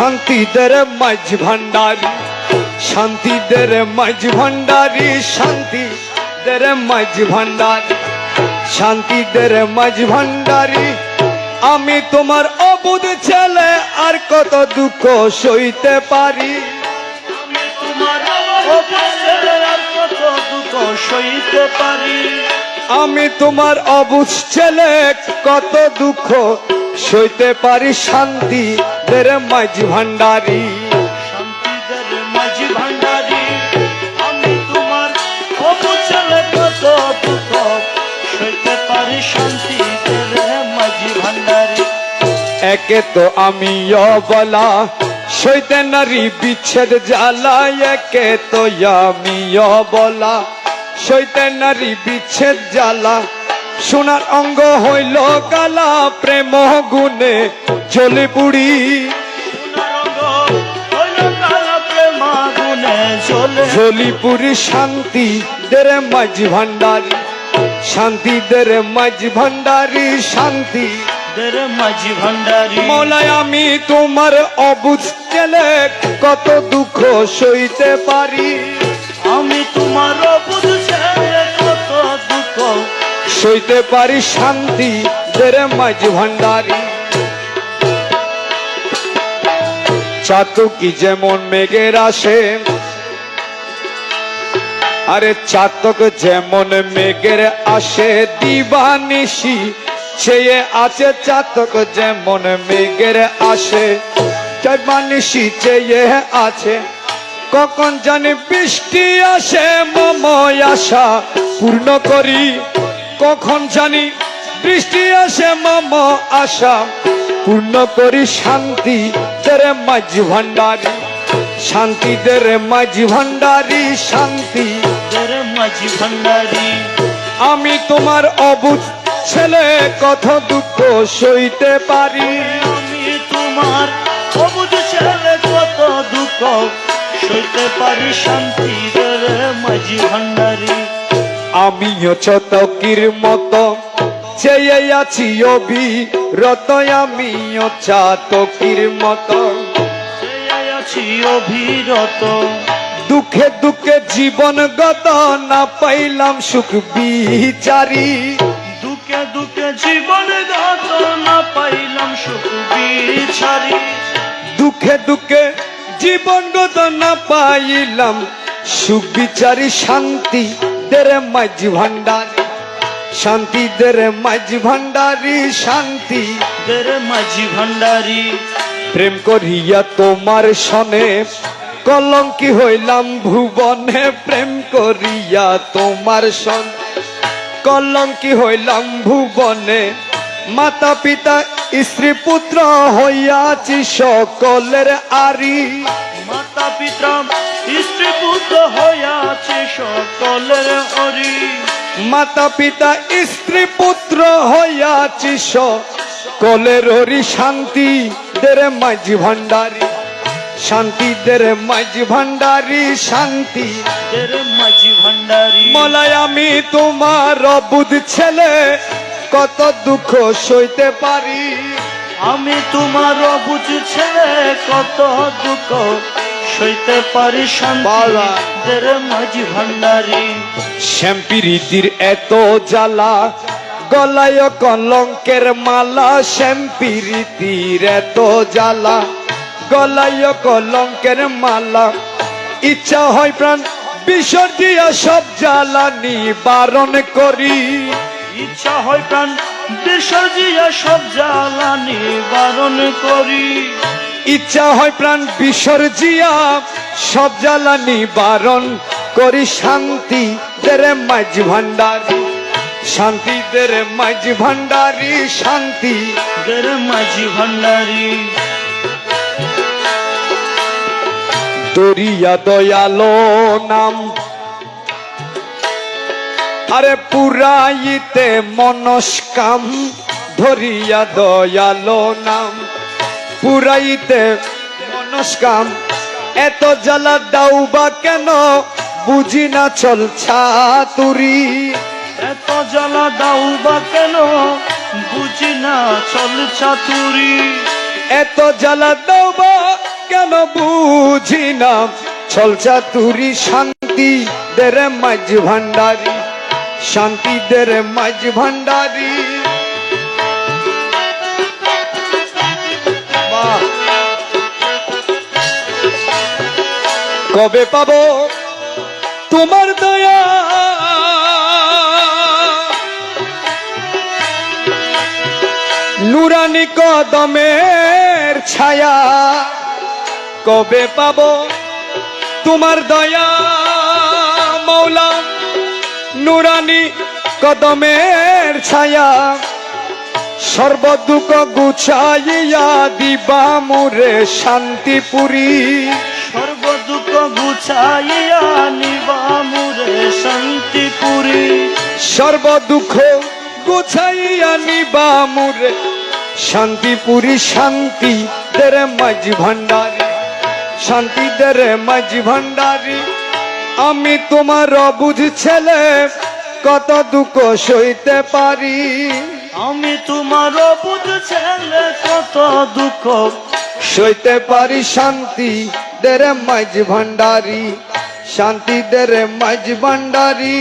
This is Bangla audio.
শান্তিদের মাঝ ভান্ডারি শান্তিদের মাঝ ভান্ডারি শান্তি দের মাঝ ভান্ডারি শান্তিদের মাঝ ভান্ডারি। আমি তোমার অবুধ ছেলে আর কত দুঃখ সইতে পারি? সইতে পারি? আমি তোমার অবুঝ ছেলে কত দুঃখ সইতে পারি? শান্তি দের মাঝ ভান্ডারি একে তো আমি বলা সইতে নারী বিচ্ছেদ জ্বালা একে তো আমি বলা সইতে নারী বিচ্ছেদ জ্বালা সোনার অঙ্গ হইল কালা প্রেম গুনে জ্বলে পুড়ি। ঝলিপুরি শান্তি দেরে মাঝ ভান্ডারি। শান্তি দেরে মাঝ ভান্ডারি শান্তি দের মাঝি ভান্ডারি। মলায় আমি তোমার অবুঝ ছেলে কত দুঃখ সইতে পারি। আমি তোমার অবুধ ছেলে কত দুঃখ সইতে পারি শান্তি, দেরে মাঝ ভান্ডারি। চাতকি যেমন মেঘের আসে, আরে চাতক যেমন মেঘের আসে, দিবানিশি চেয়ে আছে চাতক যেমন মেঘের আসে, দিবানিশি চেয়ে আছে। কখন জানি বৃষ্টি আসে মময় আশা পূর্ণ করি। কখন জানি বৃষ্টি আসে মম আশা। পূর্ণ করি শান্তি তেরে মাঝ ভান্ডারি। শান্তি তেরে মাঝ ভান্ডারি, শান্তি দের মাঝি ভান্ডারি। আমি তোমার অবুধ ছেলে কত দুঃখ সইতে পারি। আমি তোমার অবুধ ছেলে কত দুঃখ সইতে পারি। শান্তি দের মাঝি ভান্ডারি। আমিও চতকির মতো চেয়ে আছি অবিরত আমিও চাতকির মতো। আছি অভিরত দুঃখে দুঃখে জীবন গত না পাইলাম সুখ বিচারি। দুঃখে দুঃখে জীবন গত না পাইলাম সুখ বিছারি দুঃখে দুঃখে জীবন গত না পাইলাম সুখ বিচারি শান্তি দেরে মাঝ ভান্ডারি শান্তি দেরে মাঝ ভান্ডারি শান্তি। দের মাঝি ভান্ডারি। প্রেম করিয়া তোমার সনে কলঙ্কি হইলাম ভুবনে প্রেম করিয়া তোমার সন কলঙ্কি হইলাম ভুবনে। মাতা পিতা স্ত্রী পুত্র হইয়াছি সকলের আরি মাতা পিতা স্ত্রী পুত্র হইয়াছে সকলের হরি। মাতা পিতা স্ত্রী পুত্র হইয়াছি সকলের হরি। শান্তি দেরে মাঝ ভান্ডারি শান্তি দেরে মাঝ ভান্ডারি শান্তি। দের মাঝি ভান্ডারি। মলায় আমি তোমার অবুধ ছেলে কত দুঃখ সইতে পারি? আমি তোমার অবুঝ ছেলে কত দুঃখ সইতে পারি শান্তি বাবা। মাঝি ভান্ডারি। শ্যাম্পিরিতির এত জ্বালা গলায় কলঙ্কের মালা শ্যাম্পিরিতির এত জ্বালা গলায় কলঙ্কের মালা। ইচ্ছা হয় প্রাণ বিসর্জিয়া সব জ্বালা নিবারণ করি। ইচ্ছা হয় প্রাণ বিসর্জিয়া সব জ্বালানি বারণ করি। ইচ্ছা হয় প্রাণ বিসর্জিয়া, সব জ্বালা নিবারণ করি শান্তি তেরে মাঝ ভান্ডারি শান্তি তেরে মাঝ ভান্ডারি শান্তি দের মাঝি ভান্ডারি দরিয়া দয়ালো নাম, আরে পুরাইতে মনস্কাম ধরিয়া দয়ালো নাম। পুরাইতে মনস্কাম এত জ্বালা দাও বা কেন? বুঝি না চল ছাতুরি। এত জ্বালা দাও বা কেন? বুঝি না চল চাতুরি এত জ্বালা দাও বা কেন? বুঝি না ছলচা তুরি শান্তি দেরে মাঝ ভান্ডারি। শান্তি দেরে মাঝ ভান্ডারি। কবে পাবো তোমার দয়া? নুরানি কদমের ছায়া কবে পাবো তোমার দয়া? মৌলা, নুরানি কদমের ছায়া সর্বদুঃখ গুছাইয়া দিবা মুরে শান্তিপুরী। গুছাইয়া নিবা মুরে শান্তিপুরী। সর্ব দুঃখ গুছাইয়া নিবা মুরে। শান্তিপুরী শান্তি তেরে মাঝ ভান্ডারি শান্তি তেরে মাঝ ভান্ডারি আমি তোমার অবুঝ ছেলে কত দুঃখ সইতে পারি? আমি তোমার বুধ ছেলে কত দুঃখ সইতে পারি শান্তি দেরে মাঝ ভান্ডারি শান্তি দেরে মাঝ ভান্ডারি।